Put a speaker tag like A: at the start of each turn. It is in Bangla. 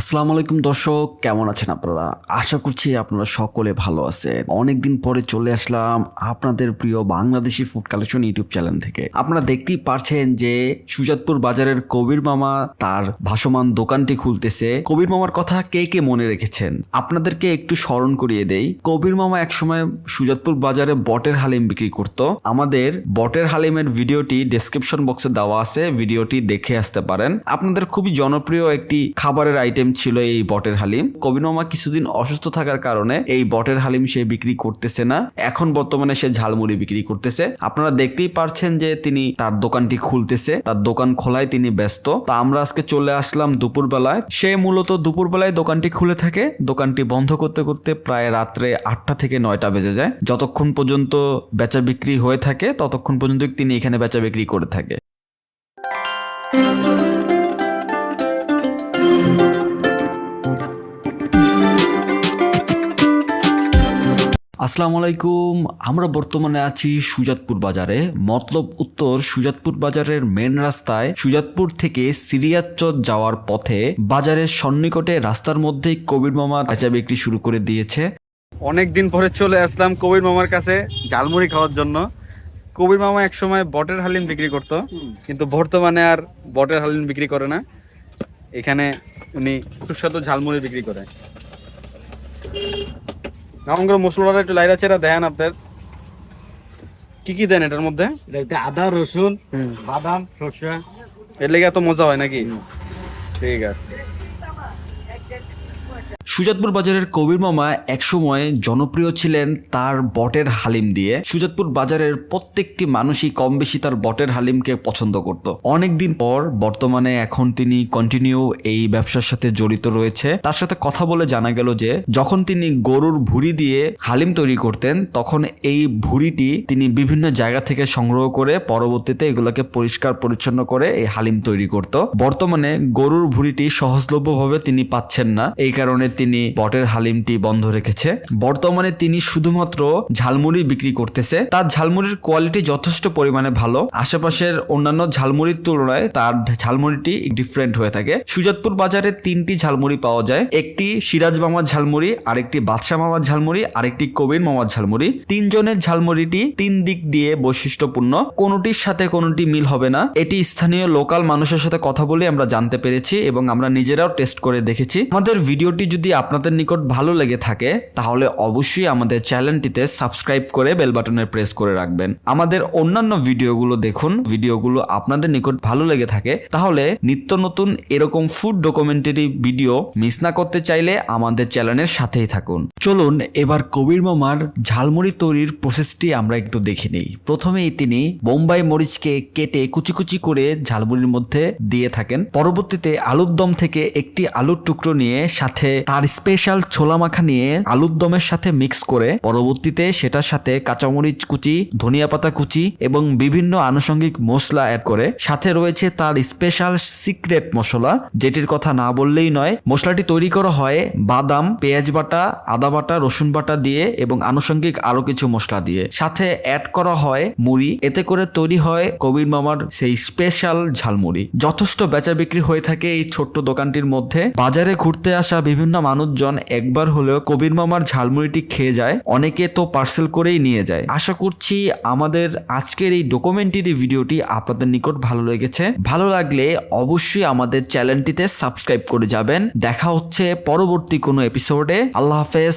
A: আসসালামু আলাইকুম দর্শক, কেমন আছেন আপনারা? আশা করছি আপনারা সকলে ভালো আছেন। অনেকদিন পরে চলে আসলাম আপনাদের প্রিয় Bangladeshi food collection YouTube channel থেকে। আপনারা দেখতেই পারছেন যে সুজাতপুর বাজারের কবির মামা তার ভাসমান দোকানটি খুলতেছে। কবির মামার কথা কে কে মনে রেখেছেন? আপনাদেরকে একটু স্মরণ করিয়ে দেই। কবির মামা একসময় সুজাতপুর বাজারে বটের হালিম বিক্রি করত। আমাদের বটের হালিমের ভিডিওটি ডেসক্রিপশন বক্সে দেওয়া আছে, ভিডিওটি দেখে আসতে পারেন। আপনাদের খুবই জনপ্রিয় একটি খাবারের আইটেম ছিল এই বটের হালিম। কবির মামা কিছুদিন অসুস্থ থাকার কারণে এই বটের হালিম সে বিক্রি করতেছে না। এখন বর্তমানে সে ঝালমুড়ি বিক্রি করতেছে। আপনারা দেখতেই পারছেন যে তিনি তার দোকানটি খুলতেছে। তার দোকান খোলায় তিনি ব্যস্ত। তা আমরা আজকে চলে আসলাম দুপুরবেলায়। সে মূলত দুপুরবেলায় দোকানটি খুলে থাকে। দোকানটি বন্ধ করতে করতে প্রায় রাত্রে আটটা থেকে নয়টা বেজে যায়। যতক্ষণ পর্যন্ত বেচা বিক্রি হয়ে থাকে, ততক্ষণ পর্যন্ত তিনি এখানে বেচা বিক্রি করে থাকে। আসসালামু আলাইকুম। আমরা বর্তমানে আছি সুজাতপুর বাজারে। মতলব উত্তর সুজাতপুর বাজারের মেন রাস্তায় সুজাতপুর থেকে সিরিয়াচর যাওয়ার পথে বাজারের সন্নিকটে রাস্তার মধ্যেই কবির মামা বেচা বিক্রি শুরু করে দিয়েছে।
B: অনেক দিন পরে চলে আসলাম কবির মামার কাছে ঝালমুড়ি খাওয়ার জন্য। কবির মামা একসময় বটের হালিম বিক্রি করতো, কিন্তু বর্তমানে আর বটের হালিম বিক্রি করে না। এখানে উনি সুস্বাদু ঝালমুড়ি বিক্রি করে। কেমন করে মশলাটা একটু লাইরা চেরা দেন আপনার। কি কি দেন এটার মধ্যে?
C: আদা রসুন বাদাম সরষা।
B: এর লেগে এত মজা হয় নাকি? ঠিক আছে।
A: সুজাতপুর বাজারের কবির মামা একসময় জনপ্রিয় ছিলেন তার বটের হালিম দিয়ে। সুজাতপুর বাজারের প্রত্যেকটি মানুষই কম বেশি তার বটের হালিমকে পছন্দ করত। অনেকদিন পর বর্তমানে এখন তিনি কন্টিনিউ এই ব্যবসার সাথে জড়িত রয়েছে। তার সাথে কথা বলে জানা গেল যে, যখন তিনি গরুর ভুড়ি দিয়ে হালিম তৈরি করতেন, তখন এই ভুড়িটি তিনি বিভিন্ন জায়গা থেকে সংগ্রহ করে পরবর্তীতে এগুলোকে পরিষ্কার পরিচ্ছন্ন করে এই হালিম তৈরি করত। বর্তমানে গরুর ভুড়িটি সহজলভ্যভাবে তিনি পাচ্ছেন না। এই কারণে তিনি বটের হালিমটি বন্ধ রেখেছে। বর্তমানে তিনি শুধুমাত্র ঝালমুড়ি বিক্রি করতেছে। তার ঝালমুড়ির কোয়ালিটি যথেষ্ট পরিমাণে ভালো। আশেপাশের অন্যান্য ঝালমুড়ির তুলনায় তার ঝালমুড়িটি ডিফারেন্ট হয়ে থাকে। সুজাতপুর বাজারে তিনটি ঝালমুড়ি পাওয়া যায়। একটি সিরাজ মামার ঝালমুড়ি, আরেকটি বাদশা মামার ঝালমুড়ি, আরেকটি কবির মামার ঝালমুড়ি। তিনজনের ঝালমুড়িটি তিন দিক দিয়ে বৈশিষ্ট্যপূর্ণ। কোনোটির সাথে কোনোটি মিল হবে না। এটি স্থানীয় লোকাল মানুষের সাথে কথা বলে আমরা জানতে পেরেছি এবং আমরা নিজেরাও টেস্ট করে দেখেছি। আমাদের ভিডিওটি যদি আপনাদের নিকট ভালো লেগে থাকে, তাহলে অবশ্যই আমাদের চ্যানেলটিতে সাবস্ক্রাইব করে বেল বাটনে প্রেস করে রাখবেন। আমাদের অন্যান্য ভিডিওগুলো দেখুন, ভিডিওগুলো আপনাদের নিকট ভালো লেগে থাকে, তাহলে নিত্য নতুন এরকম ফুড ডকুমেন্টারি ভিডিও মিস না করতে চাইলে আমাদের চ্যানেলের সাথেই থাকুন। চলুন এবার কবির মামার ঝালমুড়ি তৈরির প্রসেসটি আমরা একটু দেখে নিই। প্রথমেই তিনি বোম্বাই মরিচকে কেটে কুচি কুচি করে ঝালমুড়ির মধ্যে দিয়ে থাকেন। পরবর্তীতে আলুর দম থেকে একটি আলুর টুকরো নিয়ে সাথে তার স্পেশাল ছোলা মাখা নিয়ে আলুর দমের সাথে মিক্স করে, পরবর্তীতে সেটার সাথে কাঁচামরিচ কুচি, ধনিয়া পাতা কুচি এবং বিভিন্ন আনুষঙ্গিক মশলা অ্যাড করে। সাথে রয়েছে তার স্পেশাল সিক্রেট মশলা, যেটির কথা না বললেই নয়। মশলাটি তৈরি করা হয় বাদাম, পেঁয়াজ বাটা, আদা বাটা, রসুন বাটা দিয়ে এবং আনুষঙ্গিক আরও কিছু মশলা দিয়ে। সাথে অ্যাড করা হয় মুড়ি। এতে করে তৈরি হয় কবির মামার সেই স্পেশাল ঝালমুড়ি। যথেষ্ট বেচা বিক্রি হয়ে থাকে এই ছোট্ট দোকানটির মধ্যে। বাজারে ঘুরতে আসা বিভিন্ন মানুষজন একবার হলেও কবির মামার ঝালমুড়িটি খেয়ে যায়। অনেকে তো পার্সেল করেই নিয়ে যায়। আশা করছি আমাদের আজকের এই ডকুমেন্টারি ভিডিওটি আপনাদের নিকট ভালো লেগেছে। ভালো লাগলে অবশ্যই আমাদের চ্যানেলটিতে সাবস্ক্রাইব করে যাবেন। দেখা হচ্ছে পরবর্তী কোনো এপিসোডে আল্লাহ হাফেজ।